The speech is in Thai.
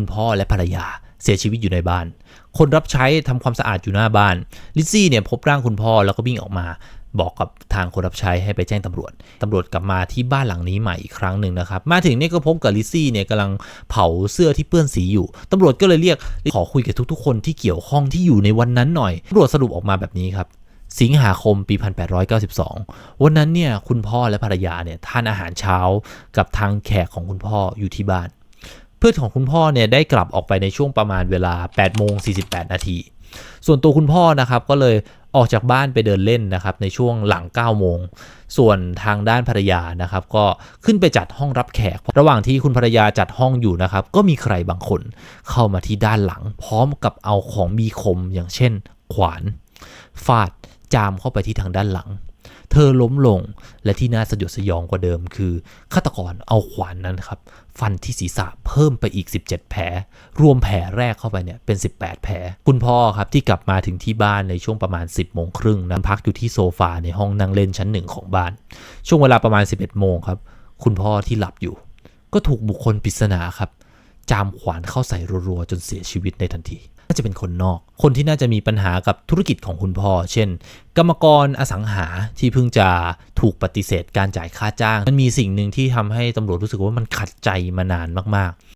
คุณพ่อและภรรยาเสียชีวิตอยู่ในบ้าน คนรับใช้ทำความสะอาดอยู่หน้าบ้าน ลิซซี่เนี่ยพบร่างคุณพ่อแล้วก็วิ่งออกมา บอกกับทางคนรับใช้ให้ไปแจ้งตำรวจ ตำรวจกลับมาที่บ้านหลังนี้ใหม่อีกครั้งหนึ่งนะครับ มาถึงเนี่ยก็พบกับลิซซี่เนี่ยกำลังเผาเสื้อที่เปื้อนสีอยู่ ตำรวจก็เลยเรียกขอคุยกับทุกๆ คนที่เกี่ยวข้องที่อยู่ในวันนั้นหน่อย ตำรวจสรุปออกมาแบบนี้ครับสิงหาคมปี 1892 วันนั้นเนี่ยคุณพ่อและภรรยาเนี่ยทานอาหารเช้ากับทางแขกของคุณพ่ออยู่ที่บ้าน เพื่อนของคุณพ่อเนี่ยได้กลับออกไปในช่วงประมาณเวลา8โมง48 นาที ส่วนตัวคุณพ่อนะครับก็เลยออกจากบ้านไปเดินเล่นนะครับในช่วงหลัง 9 โมง ส่วนทางด้านภรรยานะครับ ก็ขึ้นไปจัดห้องรับแขก ระหว่างที่คุณภรรยาจัดห้องอยู่นะครับ ก็มีใครบางคนเข้ามาที่ด้านหลัง พร้อมกับเอาของมีคมอย่างเช่น ขวาน ฟาดจามเข้าไปที่ทางด้านหลัง เธอล้มลง และที่น่าสยดสยองกว่าเดิมคือฆาตกรเอาขวานนั้นครับ ฟันที่ศีรษะเพิ่มไปอีก 17 แผล รวมแผลแรกเข้าไปเนี่ยเป็น 18 แผล คุณพ่อครับที่กลับมาถึงที่บ้านในช่วงประมาณ 10โมงครึ่งนั้นพักอยู่ที่โซฟาในห้องนั่งเล่นชั้นหนึ่งของบ้าน ช่วงเวลาประมาณ 11โมงครับ คุณพ่อที่หลับอยู่ ก็ถูกบุคคลปริศนาครับจามขวานเข้าใส่รัวๆจนเสียชีวิตในทันที น่าจะเป็นคนนอก คนที่น่าจะมีปัญหากับธุรกิจของคุณพ่อ เช่น กรรมกรอสังหาที่เพิ่งจะถูกปฏิเสธการจ่ายค่าจ้าง มันมีสิ่งหนึ่งที่ทำให้ตำรวจรู้สึกว่ามันขัดใจมานานมาก